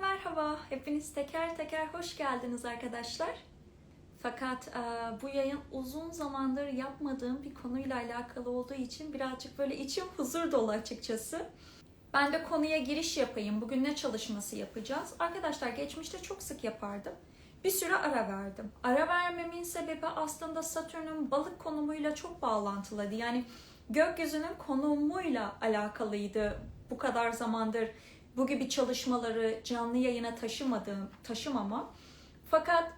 merhaba. Hepiniz teker teker hoş geldiniz arkadaşlar. Fakat e, bu yayın uzun zamandır yapmadığım bir konuyla alakalı olduğu için birazcık böyle içim huzur dolu açıkçası. Ben de konuya giriş yapayım. Bugün ne çalışması yapacağız? Arkadaşlar geçmişte çok sık yapardım. Bir süre ara verdim. Ara vermemin sebebi aslında Satürn'ün balık konumuyla çok bağlantılıydı. Yani gökyüzünün konumuyla alakalıydı bu kadar zamandır bu gibi çalışmaları canlı yayına taşımadığım, taşımama. Fakat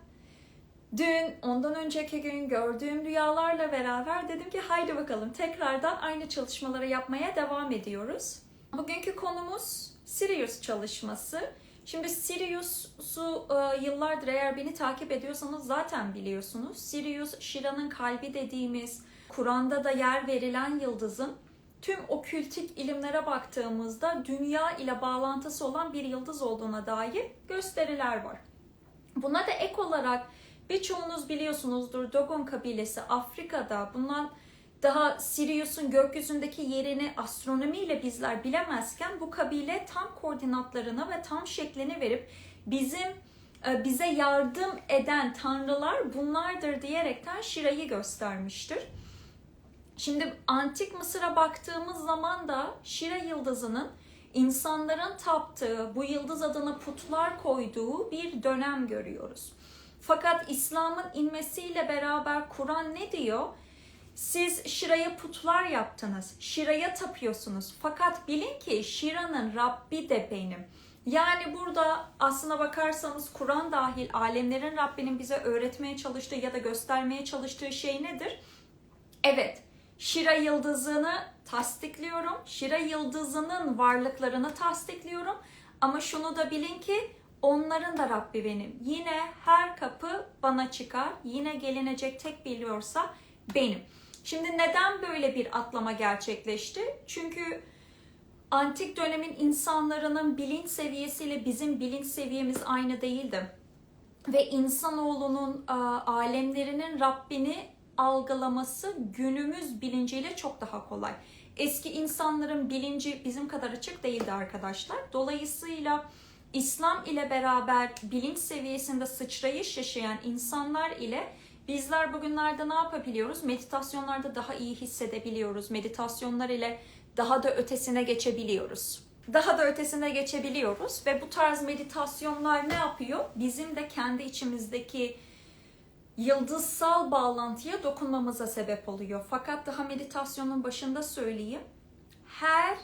dün, ondan önceki gün gördüğüm rüyalarla beraber dedim ki haydi bakalım tekrardan aynı çalışmaları yapmaya devam ediyoruz. Bugünkü konumuz Sirius çalışması. Şimdi Sirius'u e, yıllardır eğer beni takip ediyorsanız zaten biliyorsunuz. Sirius, Şira'nın kalbi dediğimiz, Kur'an'da da yer verilen yıldızın tüm okültik ilimlere baktığımızda dünya ile bağlantısı olan bir yıldız olduğuna dair gösteriler var. Buna da ek olarak birçoğunuz biliyorsunuzdur Dogon kabilesi Afrika'da bundan daha Sirius'un gökyüzündeki yerini astronomiyle bizler bilemezken bu kabile tam koordinatlarını ve tam şeklini verip bizim e, bize yardım eden tanrılar bunlardır diyerekten Şira'yı göstermiştir. Şimdi antik Mısır'a baktığımız zaman da Şira yıldızının insanların taptığı, bu yıldız adına putlar koyduğu bir dönem görüyoruz. Fakat İslam'ın inmesiyle beraber Kur'an ne diyor? Siz Şira'ya putlar yaptınız, Şira'ya tapıyorsunuz. Fakat bilin ki Şira'nın Rabbi de benim. Yani burada aslına bakarsanız Kur'an dahil alemlerin Rabbinin bize öğretmeye çalıştığı ya da göstermeye çalıştığı şey nedir? Evet, Şira yıldızını tasdikliyorum. Şira yıldızının varlıklarını tasdikliyorum. Ama şunu da bilin ki onların da Rabbi benim. Yine her kapı bana çıkar. Yine gelinecek tek biliyorsa benim. Şimdi neden böyle bir atlama gerçekleşti? Çünkü antik dönemin insanların bilinç seviyesiyle bizim bilinç seviyemiz aynı değildi. Ve insanoğlunun alemlerinin Rabbini algılaması günümüz bilinciyle çok daha kolay. Eski insanların bilinci bizim kadar açık değildi arkadaşlar. Dolayısıyla İslam ile beraber bilinç seviyesinde sıçrayış yaşayan insanlar ile bizler bugünlerde ne yapabiliyoruz? Meditasyonlarda daha iyi hissedebiliyoruz. Meditasyonlar ile daha da ötesine geçebiliyoruz. Daha da ötesine geçebiliyoruz ve bu tarz meditasyonlar ne yapıyor? Bizim de kendi içimizdeki yıldızsal bağlantıya dokunmamıza sebep oluyor. Fakat daha meditasyonun başında söyleyeyim. Her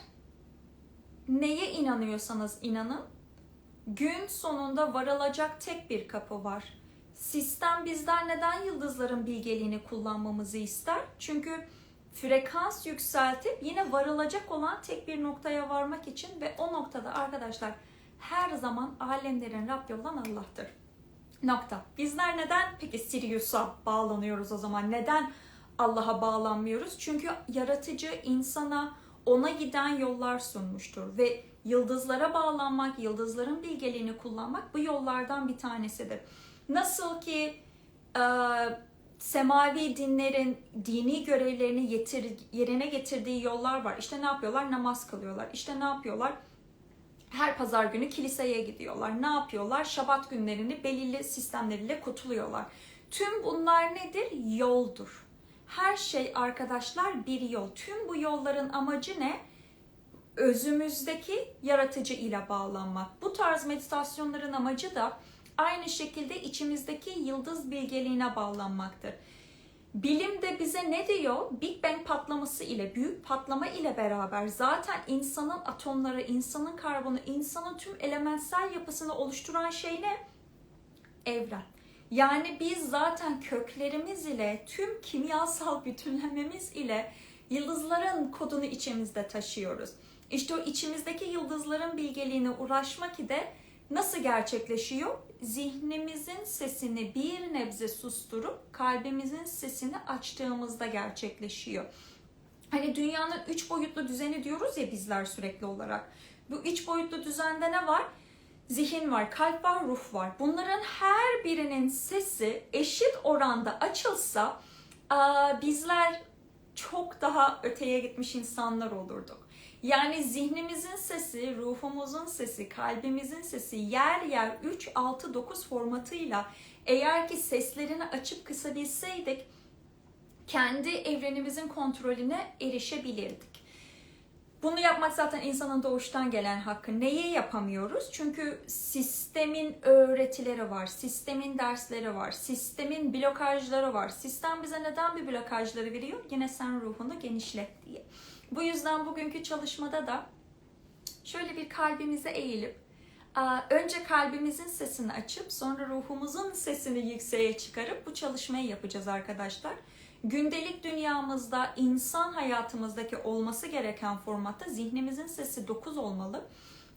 neye inanıyorsanız inanın, gün sonunda varılacak tek bir kapı var. Sistem bizler neden yıldızların bilgeliğini kullanmamızı ister? Çünkü frekans yükseltip yine varılacak olan tek bir noktaya varmak için ve o noktada arkadaşlar her zaman alemlerin Rabbi olan Allah'tır. Nokta. Bizler neden peki Sirius'a bağlanıyoruz o zaman? Neden Allah'a bağlanmıyoruz? Çünkü yaratıcı insana ona giden yollar sunmuştur ve yıldızlara bağlanmak, yıldızların bilgeliğini kullanmak bu yollardan bir tanesidir. Nasıl ki e, semavi dinlerin dini görevlerini yetir, yerine getirdiği yollar var. İşte ne yapıyorlar? Namaz kılıyorlar. İşte ne yapıyorlar? Her pazar günü kiliseye gidiyorlar. Ne yapıyorlar? Şabat günlerini belirli sistemleriyle kutluyorlar. Tüm bunlar nedir? Yoldur. Her şey arkadaşlar bir yol. Tüm bu yolların amacı ne? Özümüzdeki yaratıcı ile bağlanmak. Bu tarz meditasyonların amacı da aynı şekilde içimizdeki yıldız bilgeliğine bağlanmaktır. Bilim de bize ne diyor? Big Bang patlaması ile, büyük patlama ile beraber zaten insanın atomları, insanın karbonu, insanın tüm elementsel yapısını oluşturan şey ne? Evren. Yani biz zaten köklerimiz ile, tüm kimyasal bütünlememiz ile yıldızların kodunu içimizde taşıyoruz. İşte o içimizdeki yıldızların bilgeliğine uğraşmak ile nasıl gerçekleşiyor? Zihnimizin sesini bir nebze susturup kalbimizin sesini açtığımızda gerçekleşiyor. Hani dünyanın üç boyutlu düzeni diyoruz ya bizler sürekli olarak. Bu üç boyutlu düzende ne var? Zihin var, kalp var, ruh var. Bunların her birinin sesi eşit oranda açılsa bizler çok daha öteye gitmiş insanlar olurduk. Yani zihnimizin sesi, ruhumuzun sesi, kalbimizin sesi yer yer 3, 6, 9 formatıyla eğer ki seslerini açıp kısabilseydik kendi evrenimizin kontrolüne erişebilirdik. Bunu yapmak zaten insanın doğuştan gelen hakkı. Neyi yapamıyoruz? Çünkü sistemin öğretileri var, sistemin dersleri var, sistemin blokajları var. Sistem bize neden bir blokajları veriyor? Yine sen ruhunu genişlet diye. Bu yüzden bugünkü çalışmada da şöyle bir kalbimize eğilip önce kalbimizin sesini açıp sonra ruhumuzun sesini yükseğe çıkarıp bu çalışmayı yapacağız arkadaşlar gündelik dünyamızda insan hayatımızdaki olması gereken formatta zihnimizin sesi 9 olmalı.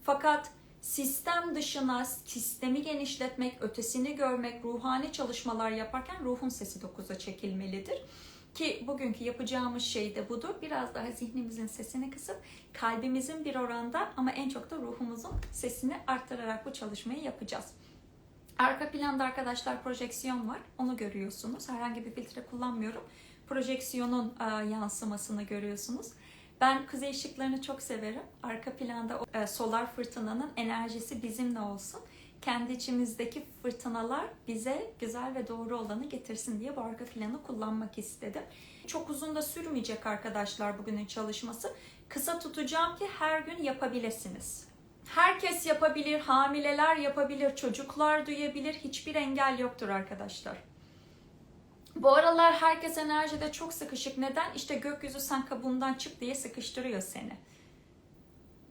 Fakat sistem dışına sistemi genişletmek, ötesini görmek, ruhani çalışmalar yaparken ruhun sesi 9'a çekilmelidir. Ki bugünkü yapacağımız şey de budur. Biraz daha zihnimizin sesini kısıp kalbimizin bir oranda ama en çok da ruhumuzun sesini arttırarak bu çalışmayı yapacağız. Arka planda arkadaşlar projeksiyon var. Onu görüyorsunuz. Herhangi bir filtre kullanmıyorum. Projeksiyonun e, yansımasını görüyorsunuz. Ben kuzey ışıklarını çok severim. Arka planda o, e, solar fırtınanın enerjisi bizimle olsun. Kendi içimizdeki fırtınalar bize güzel ve doğru olanı getirsin diye bu arka planı kullanmak istedim. Çok uzun da sürmeyecek arkadaşlar bugünün çalışması. Kısa tutacağım ki her gün yapabilirsiniz. Herkes yapabilir, hamileler yapabilir, çocuklar duyabilir. Hiçbir engel yoktur arkadaşlar. Bu aralar herkes enerjide çok sıkışık. Neden? İşte gökyüzü sen kabuğundan çık diye sıkıştırıyor seni.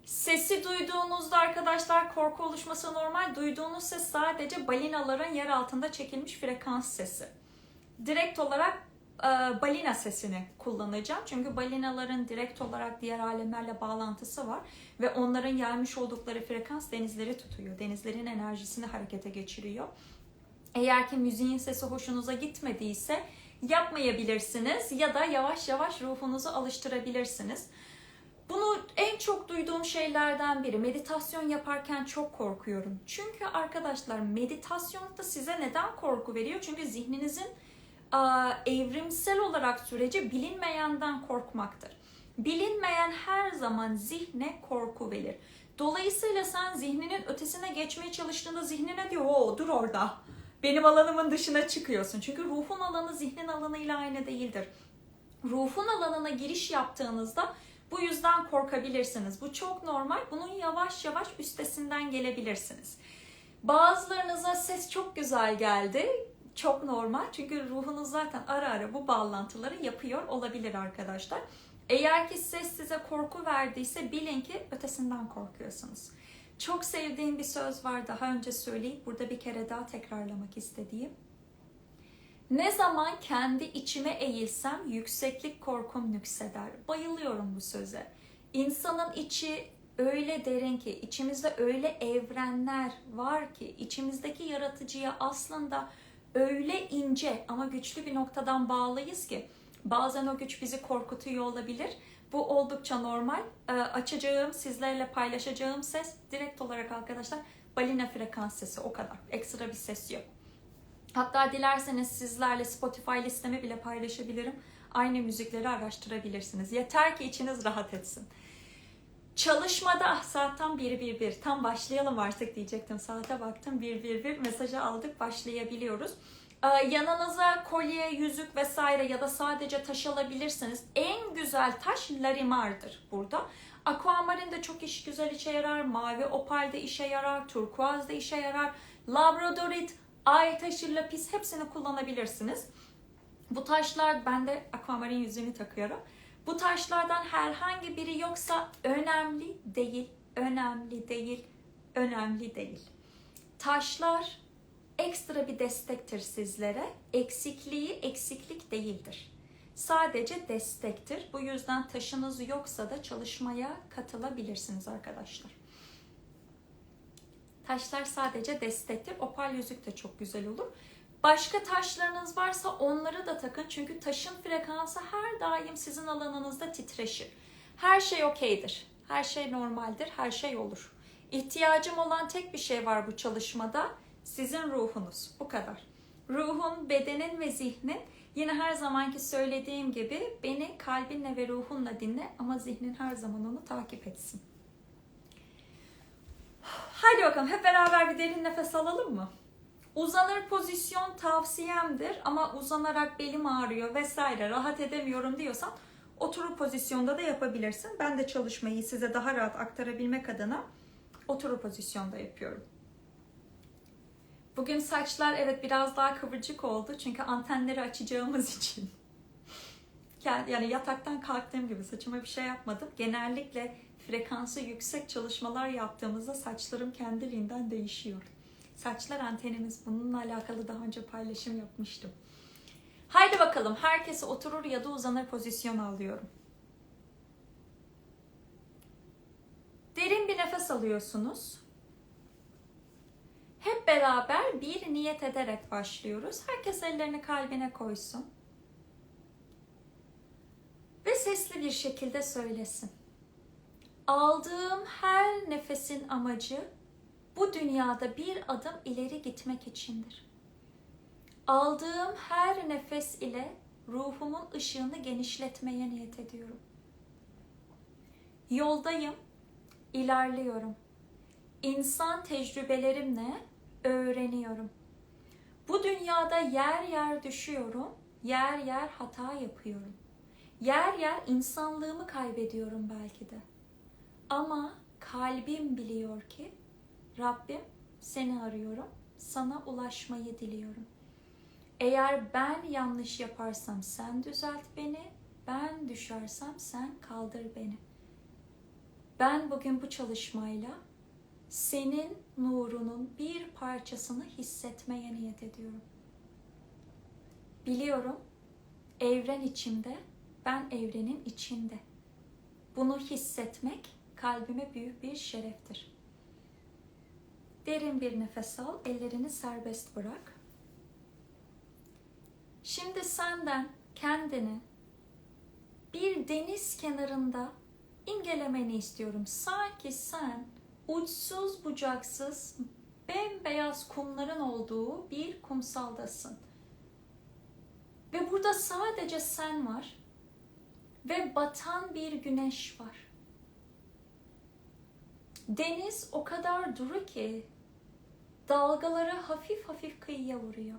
Sesi duyduğunuzda arkadaşlar korku oluşması normal. Duyduğunuz ses sadece balinaların yer altında çekilmiş frekans sesi. Direkt olarak e, balina sesini kullanacağım. Çünkü balinaların direkt olarak diğer alemlerle bağlantısı var. Ve onların yaymış oldukları frekans denizleri tutuyor. Denizlerin enerjisini harekete geçiriyor. Eğer ki müziğin sesi hoşunuza gitmediyse yapmayabilirsiniz ya da yavaş yavaş ruhunuzu alıştırabilirsiniz. Bunu en çok duyduğum şeylerden biri. Meditasyon yaparken çok korkuyorum. Çünkü arkadaşlar meditasyonda size neden korku veriyor? Çünkü zihninizin evrimsel olarak süreci bilinmeyenden korkmaktır. Bilinmeyen her zaman zihne korku verir. Dolayısıyla sen zihninin ötesine geçmeye çalıştığında zihnine diyor o dur orada. Benim alanımın dışına çıkıyorsun. Çünkü ruhun alanı zihnin alanıyla aynı değildir. Ruhun alanına giriş yaptığınızda bu yüzden korkabilirsiniz. Bu çok normal. Bunun yavaş yavaş üstesinden gelebilirsiniz. Bazılarınıza ses çok güzel geldi çok normal. Çünkü ruhunuz zaten ara ara bu bağlantıları yapıyor olabilir arkadaşlar. Eğer ki ses size korku verdiyse bilin ki ötesinden korkuyorsunuz. Çok sevdiğim bir söz var daha önce söyleyip burada bir kere daha tekrarlamak istediğim. Ne zaman kendi içime eğilsem yükseklik korkum nükseder. Bayılıyorum bu söze. İnsanın içi öyle derin ki, içimizde öyle evrenler var ki, içimizdeki yaratıcıya aslında öyle ince ama güçlü bir noktadan bağlıyız ki bazen o güç bizi korkutuyor olabilir. Bu oldukça normal. E, açacağım, sizlerle paylaşacağım ses direkt olarak arkadaşlar balina frekans sesi o kadar. Ekstra bir ses yok. Hatta dilerseniz sizlerle Spotify listemi bile paylaşabilirim. Aynı müzikleri araştırabilirsiniz. Yeter ki içiniz rahat etsin. Çalışmada ah, saat tam 1.11 tam başlayalım artık diyecektim. Saate baktım 1.11 mesajı aldık başlayabiliyoruz. Ee, yanınıza kolye, yüzük vesaire ya da sadece taş alabilirsiniz. En güzel taş larimardır burada. Aquamarin de çok iş güzel işe yarar. Mavi opal de işe yarar. Turkuaz da işe yarar. Labradorit, ay taşı, lapis hepsini kullanabilirsiniz. Bu taşlar ben de aquamarin yüzüğünü takıyorum. Bu taşlardan herhangi biri yoksa önemli değil, önemli değil, önemli değil. Taşlar ekstra bir destektir sizlere. Eksikliği eksiklik değildir. Sadece destektir. Bu yüzden taşınız yoksa da çalışmaya katılabilirsiniz arkadaşlar. Taşlar sadece destektir. Opal yüzük de çok güzel olur. Başka taşlarınız varsa onları da takın. Çünkü taşın frekansı her daim sizin alanınızda titreşir. Her şey okeydir. Her şey normaldir. Her şey olur. İhtiyacım olan tek bir şey var bu çalışmada. Sizin ruhunuz. Bu kadar. Ruhun, bedenin ve zihnin Yine her zamanki söylediğim gibi beni kalbinle ve ruhunla dinle ama zihnin her zaman onu takip etsin. Haydi bakalım hep beraber bir derin nefes alalım mı? Uzanır pozisyon tavsiyemdir ama uzanarak belim ağrıyor vesaire rahat edemiyorum diyorsan oturur pozisyonda da yapabilirsin. Ben de çalışmayı size daha rahat aktarabilmek adına oturur pozisyonda yapıyorum. Bugün saçlar evet biraz daha kıvırcık oldu çünkü antenleri açacağımız için. Yani yataktan kalktığım gibi saçıma bir şey yapmadım. Genellikle frekansı yüksek çalışmalar yaptığımızda saçlarım kendiliğinden değişiyor. Saçlar antenimiz bununla alakalı daha önce paylaşım yapmıştım. Haydi bakalım herkese oturur ya da uzanır pozisyon alıyorum. Derin bir nefes alıyorsunuz. Hep beraber bir niyet ederek başlıyoruz. Herkes ellerini kalbine koysun. Ve sesli bir şekilde söylesin. Aldığım her nefesin amacı bu dünyada bir adım ileri gitmek içindir. Aldığım her nefes ile ruhumun ışığını genişletmeye niyet ediyorum. Yoldayım, ilerliyorum. İnsan tecrübelerimle öğreniyorum. Bu dünyada yer yer düşüyorum, yer yer hata yapıyorum. Yer yer insanlığımı kaybediyorum belki de. Ama kalbim biliyor ki Rabbim seni arıyorum, sana ulaşmayı diliyorum. Eğer ben yanlış yaparsam sen düzelt beni, ben düşersem sen kaldır beni. Ben bugün bu çalışmayla senin nurunun bir parçasını hissetmeye niyet ediyorum. Biliyorum evren içimde, ben evrenin içinde. Bunu hissetmek kalbime büyük bir şereftir. Derin bir nefes al, ellerini serbest bırak. Şimdi senden kendini bir deniz kenarında imgelemeni istiyorum. Sanki sen uçsuz bucaksız bembeyaz kumların olduğu bir kumsaldasın. Ve burada sadece sen var ve batan bir güneş var. Deniz o kadar duru ki dalgaları hafif hafif kıyıya vuruyor.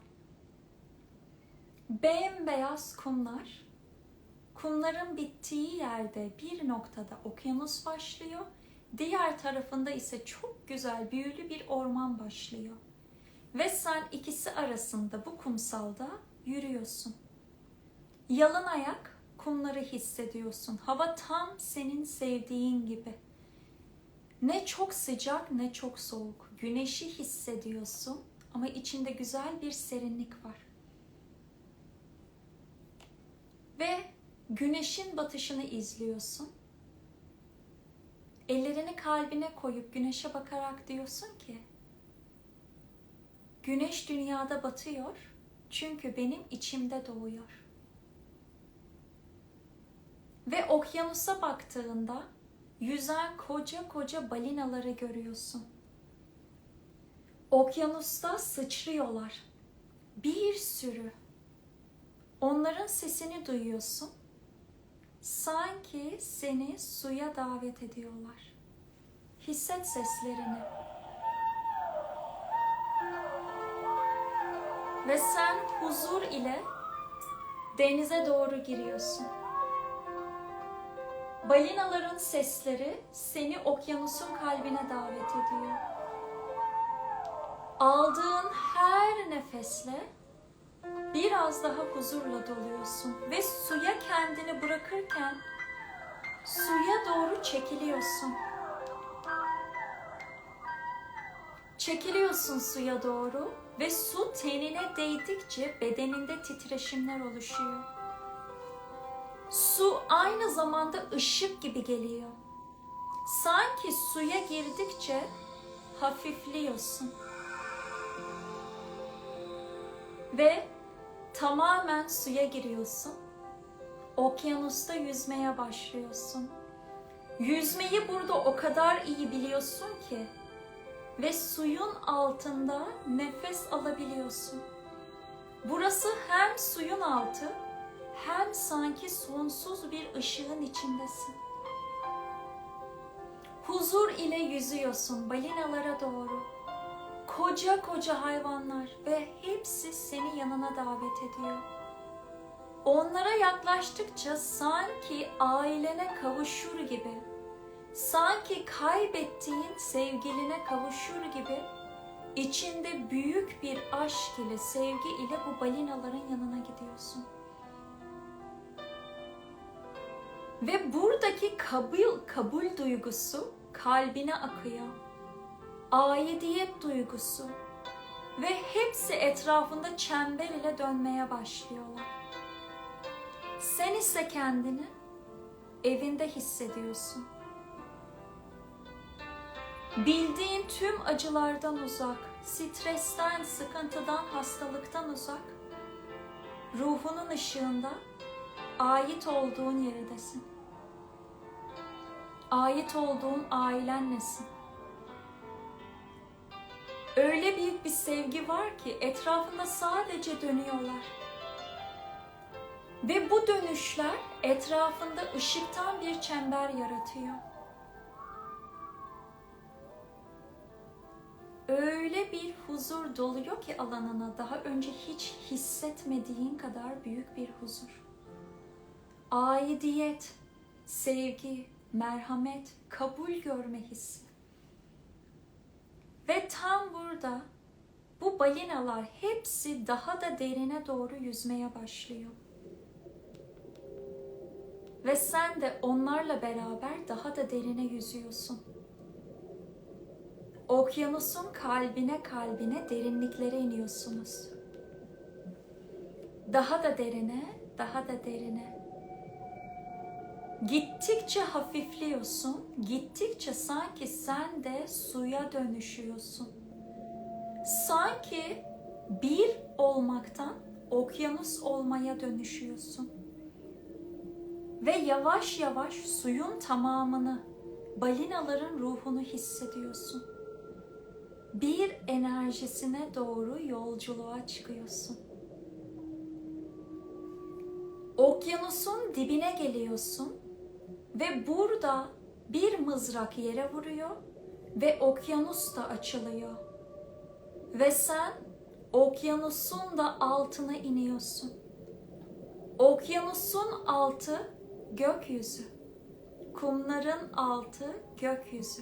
Bembeyaz kumlar, kumların bittiği yerde bir noktada okyanus başlıyor Diğer tarafında ise çok güzel büyülü bir orman başlıyor. Ve sen ikisi arasında bu kumsalda yürüyorsun. Yalın ayak kumları hissediyorsun. Hava tam senin sevdiğin gibi. Ne çok sıcak ne çok soğuk. Güneşi hissediyorsun ama içinde güzel bir serinlik var. Ve güneşin batışını izliyorsun Ellerini kalbine koyup güneşe bakarak diyorsun ki Güneş dünyada batıyor çünkü benim içimde doğuyor. Ve okyanusa baktığında yüzen koca koca balinaları görüyorsun. Okyanusta sıçrıyorlar. Bir sürü. Onların sesini duyuyorsun Sanki seni suya davet ediyorlar. Hisset seslerini. Ve sen huzur ile denize doğru giriyorsun. Balinaların sesleri seni okyanusun kalbine davet ediyor. Aldığın her nefesle biraz daha huzurla doluyorsun ve suya kendini bırakırken suya doğru çekiliyorsun. Çekiliyorsun suya doğru ve su tenine değdikçe bedeninde titreşimler oluşuyor. Su aynı zamanda ışık gibi geliyor. Sanki suya girdikçe hafifliyorsun. Ve tamamen suya giriyorsun. Okyanusta yüzmeye başlıyorsun. Yüzmeyi burada o kadar iyi biliyorsun ki ve suyun altında nefes alabiliyorsun. Burası hem suyun altı hem sanki sonsuz bir ışığın içindesin. Huzur ile yüzüyorsun balinalara doğru. Koca koca hayvanlar ve hepsi seni yanına davet ediyor. Onlara yaklaştıkça sanki ailene kavuşur gibi, sanki kaybettiğin sevgiline kavuşur gibi içinde büyük bir aşk ile, sevgi ile bu balinaların yanına gidiyorsun. Ve buradaki kabul, kabul duygusu kalbine akıyor. Aidiyet duygusu ve hepsi etrafında çember ile dönmeye başlıyorlar. Sen ise kendini evinde hissediyorsun. Bildiğin tüm acılardan uzak, stresten, sıkıntıdan, hastalıktan uzak, ruhunun ışığında ait olduğun yerdesin. Ait olduğun ailenlesin. Öyle büyük bir sevgi var ki etrafında sadece dönüyorlar. Ve bu dönüşler etrafında ışıktan bir çember yaratıyor. Öyle bir huzur doluyor ki alanına daha önce hiç hissetmediğin kadar büyük bir huzur. Aidiyet, sevgi, merhamet, kabul görme hissi. Ve tam burada bu balinalar hepsi daha da derine doğru yüzmeye başlıyor. Ve sen de onlarla beraber daha da derine yüzüyorsun. Okyanusun kalbine kalbine derinliklere iniyorsunuz. Daha da derine, daha da derine. Gittikçe hafifliyorsun, gittikçe sanki sen de suya dönüşüyorsun. Sanki bir olmaktan okyanus olmaya dönüşüyorsun. Ve yavaş yavaş suyun tamamını, balinaların ruhunu hissediyorsun. Bir enerjisine doğru yolculuğa çıkıyorsun. Okyanusun dibine geliyorsun ve burada bir mızrak yere vuruyor ve okyanus da açılıyor. Ve sen okyanusun da altına iniyorsun. Okyanusun altı gökyüzü. Kumların altı gökyüzü.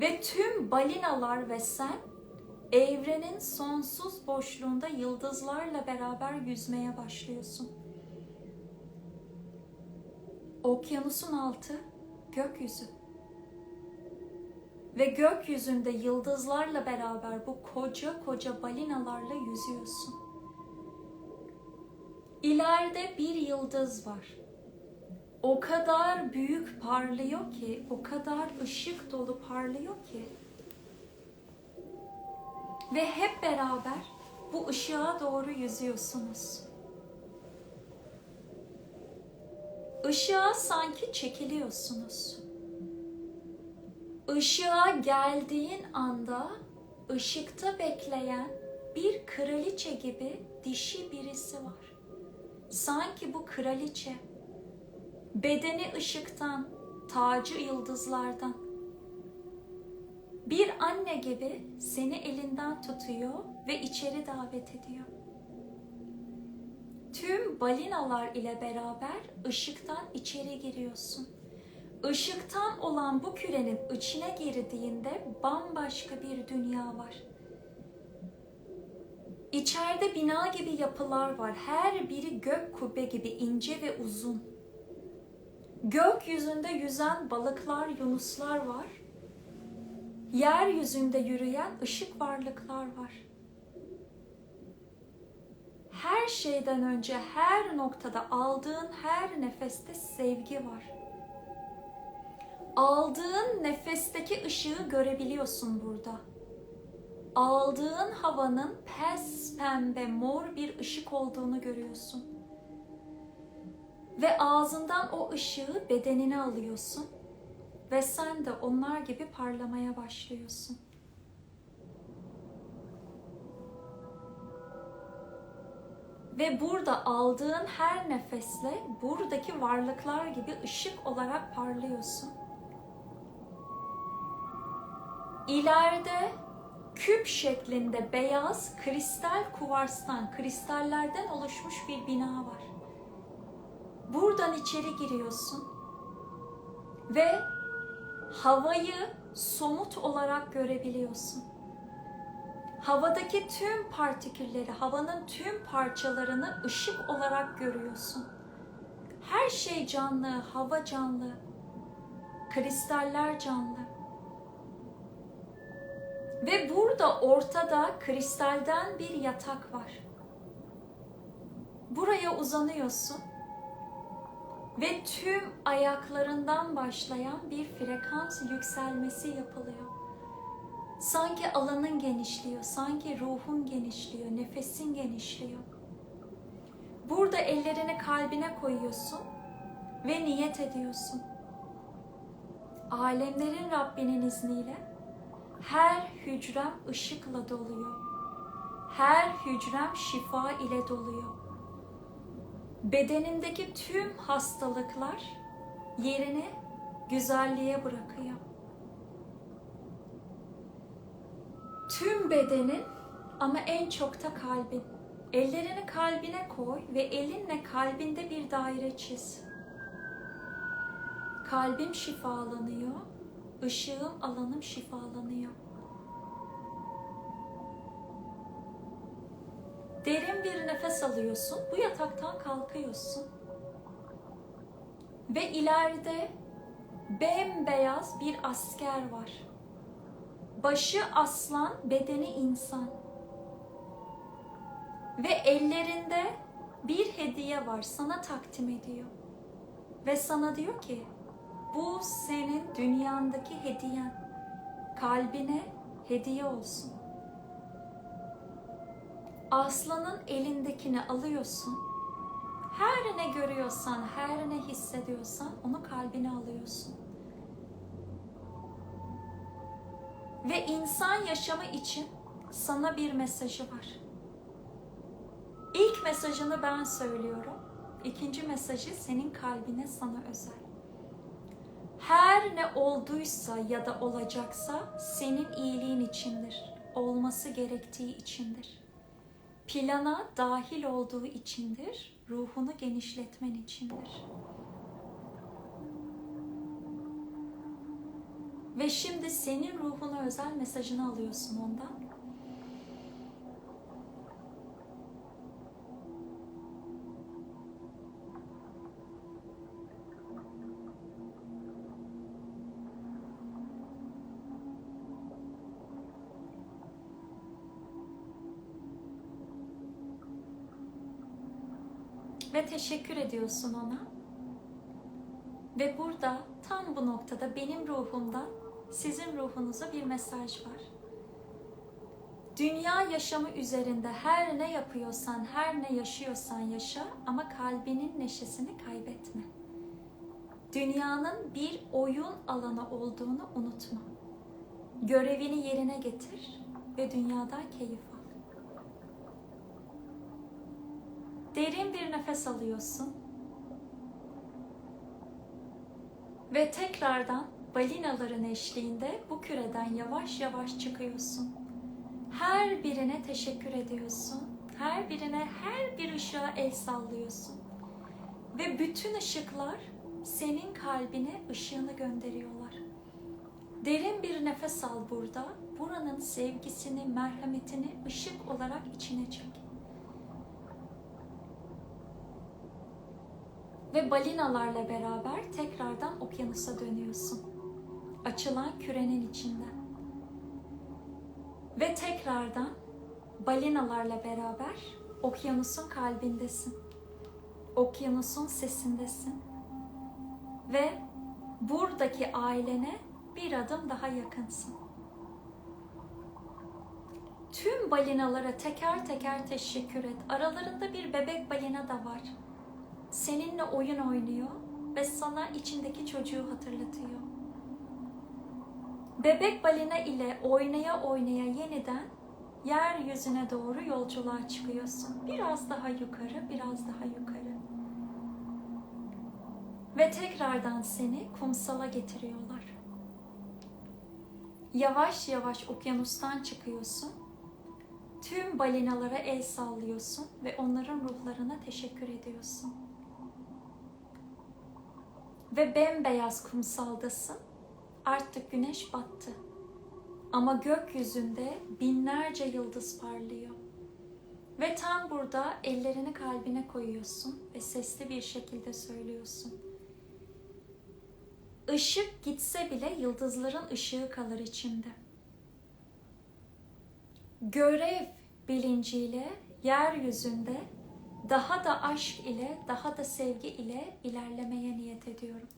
Ve tüm balinalar ve sen evrenin sonsuz boşluğunda yıldızlarla beraber yüzmeye başlıyorsun. Okyanusun altı gökyüzü. Ve gökyüzünde yıldızlarla beraber bu koca koca balinalarla yüzüyorsun. İleride bir yıldız var. O kadar büyük parlıyor ki, o kadar ışık dolu parlıyor ki. Ve hep beraber bu ışığa doğru yüzüyorsunuz. Işığa sanki çekiliyorsunuz. Işığa geldiğin anda ışıkta bekleyen bir kraliçe gibi dişi birisi var. Sanki bu kraliçe bedeni ışıktan, tacı yıldızlardan. Bir anne gibi seni elinden tutuyor ve içeri davet ediyor. Tüm balinalar ile beraber ışıktan içeri giriyorsun. Işıktan olan bu kürenin içine girdiğinde bambaşka bir dünya var. İçeride bina gibi yapılar var. Her biri gök kubbe gibi ince ve uzun. Gökyüzünde yüzen balıklar, yunuslar var. Yeryüzünde yürüyen ışık varlıklar var. Her şeyden önce her noktada aldığın her nefeste sevgi var. Aldığın nefesteki ışığı görebiliyorsun burada. Aldığın havanın pes pembe mor bir ışık olduğunu görüyorsun. Ve ağzından o ışığı bedenine alıyorsun ve sen de onlar gibi parlamaya başlıyorsun. Ve burada aldığın her nefesle buradaki varlıklar gibi ışık olarak parlıyorsun. İleride küp şeklinde beyaz kristal kuvarstan, kristallerden oluşmuş bir bina var. Buradan içeri giriyorsun ve havayı somut olarak görebiliyorsun. Havadaki tüm partikülleri, havanın tüm parçalarını ışık olarak görüyorsun. Her şey canlı, hava canlı, kristaller canlı. Ve burada ortada kristalden bir yatak var. Buraya uzanıyorsun ve tüm ayaklarından başlayan bir frekans yükselmesi yapılıyor. Sanki alanın genişliyor, sanki ruhun genişliyor, nefesin genişliyor. Burada ellerini kalbine koyuyorsun ve niyet ediyorsun. Alemlerin Rabbinin izniyle her hücrem ışıkla doluyor. Her hücrem şifa ile doluyor. Bedenindeki tüm hastalıklar yerini güzelliğe bırakıyor. Bedenin ama en çok da kalbin. Ellerini kalbine koy ve elinle kalbinde bir daire çiz. Kalbim şifalanıyor, ışığım, alanım şifalanıyor. Derin bir nefes alıyorsun. Bu yataktan kalkıyorsun. Ve ileride bembeyaz bir asker var. Başı aslan, bedeni insan. Ve ellerinde bir hediye var. Sana takdim ediyor. Ve sana diyor ki bu senin dünyandaki hediyen. Kalbine hediye olsun. Aslanın elindekini alıyorsun. Her ne görüyorsan, her ne hissediyorsan onu kalbine alıyorsun. İnsan yaşamı için sana bir mesajı var. İlk mesajını ben söylüyorum. İkinci mesajı senin kalbine sana özel. Her ne olduysa ya da olacaksa senin iyiliğin içindir. Olması gerektiği içindir. Plana dahil olduğu içindir. Ruhunu genişletmen içindir. Ve şimdi senin ruhuna özel mesajını alıyorsun ondan. ve teşekkür ediyorsun ona. Ve burada tam bu noktada benim ruhumdan sizin ruhunuza bir mesaj var. Dünya yaşamı üzerinde her ne yapıyorsan, her ne yaşıyorsan yaşa ama kalbinin neşesini kaybetme. Dünyanın bir oyun alanı olduğunu unutma. Görevini yerine getir ve dünyadan keyif al. Derin bir nefes alıyorsun. Ve tekrardan balinaların eşliğinde bu küreden yavaş yavaş çıkıyorsun. Her birine teşekkür ediyorsun. Her birine her bir ışığa el sallıyorsun. Ve bütün ışıklar senin kalbine ışığını gönderiyorlar. Derin bir nefes al burada. Buranın sevgisini, merhametini ışık olarak içine çek. Ve balinalarla beraber tekrardan okyanusa dönüyorsun. Açılan kürenin içinden. Ve tekrardan balinalarla beraber okyanusun kalbindesin. Okyanusun sesindesin. Ve buradaki ailene bir adım daha yakınsın. Tüm balinalara teker teker teşekkür et. Aralarında bir bebek balina da var seninle oyun oynuyor ve sana içindeki çocuğu hatırlatıyor. Bebek balina ile oynaya oynaya yeniden yeryüzüne doğru yolculuğa çıkıyorsun. Biraz daha yukarı, biraz daha yukarı. Ve tekrardan seni kumsala getiriyorlar. Yavaş yavaş okyanustan çıkıyorsun. Tüm balinalara el sallıyorsun ve onların ruhlarına teşekkür ediyorsun. Ve bembeyaz kumsaldasın. Artık güneş battı. Ama gökyüzünde binlerce yıldız parlıyor. Ve tam burada ellerini kalbine koyuyorsun ve sesli bir şekilde söylüyorsun. Işık gitse bile yıldızların ışığı kalır içimde. Görev bilinciyle yeryüzünde daha da aşk ile, daha da sevgi ile ilerlemeye niyet ediyorum.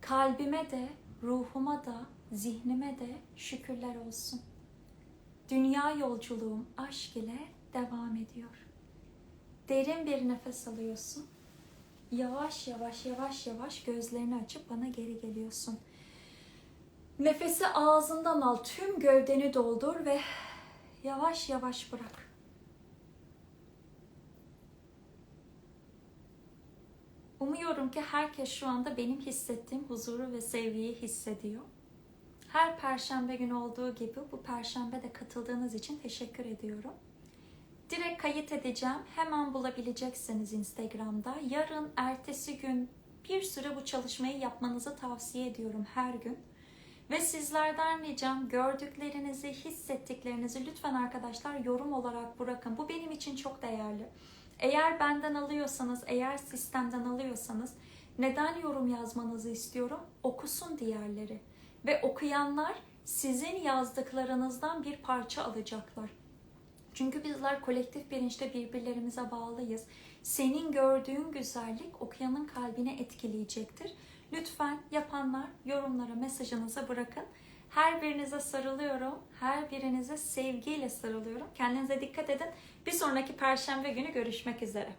Kalbime de, ruhuma da, zihnime de şükürler olsun. Dünya yolculuğum aşk ile devam ediyor. Derin bir nefes alıyorsun. Yavaş yavaş yavaş yavaş gözlerini açıp bana geri geliyorsun. Nefesi ağzından al, tüm gövdeni doldur ve yavaş yavaş bırak. Umuyorum ki herkes şu anda benim hissettiğim huzuru ve sevgiyi hissediyor. Her perşembe günü olduğu gibi bu perşembe de katıldığınız için teşekkür ediyorum. Direkt kayıt edeceğim. Hemen bulabileceksiniz Instagram'da. Yarın, ertesi gün bir süre bu çalışmayı yapmanızı tavsiye ediyorum her gün. Ve sizlerden ricam gördüklerinizi, hissettiklerinizi lütfen arkadaşlar yorum olarak bırakın. Bu benim için çok değerli. Eğer benden alıyorsanız, eğer sistemden alıyorsanız neden yorum yazmanızı istiyorum? Okusun diğerleri. Ve okuyanlar sizin yazdıklarınızdan bir parça alacaklar. Çünkü bizler kolektif bilinçte birbirlerimize bağlıyız. Senin gördüğün güzellik okuyanın kalbine etkileyecektir. Lütfen yapanlar yorumlara mesajınızı bırakın. Her birinize sarılıyorum. Her birinize sevgiyle sarılıyorum. Kendinize dikkat edin. Bir sonraki perşembe günü görüşmek üzere.